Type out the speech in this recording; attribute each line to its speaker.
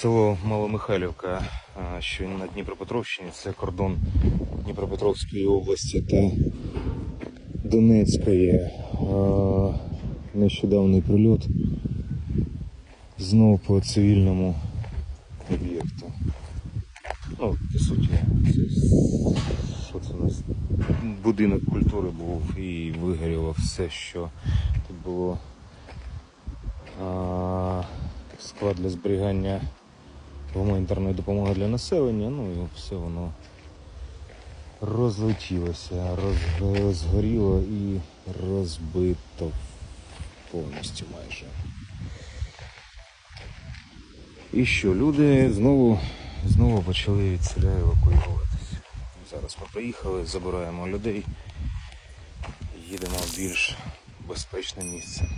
Speaker 1: Село Маломихайлівка, що на Дніпропетровщині, це кордон Дніпропетровської області та Донецької. Нещодавний прильот знову по цивільному об'єкту. Ну, по суті, що це у нас? Будинок культури був і вигоріло все, що тут було. Склад для зберігання гуманітарної допомоги для населення, ну і все воно розлетілося, роз, згоріло і розбито повністю майже. І що, люди знову, знову почали від селя евакуюватися. Зараз ми приїхали, забираємо людей, їдемо в більш безпечне місце.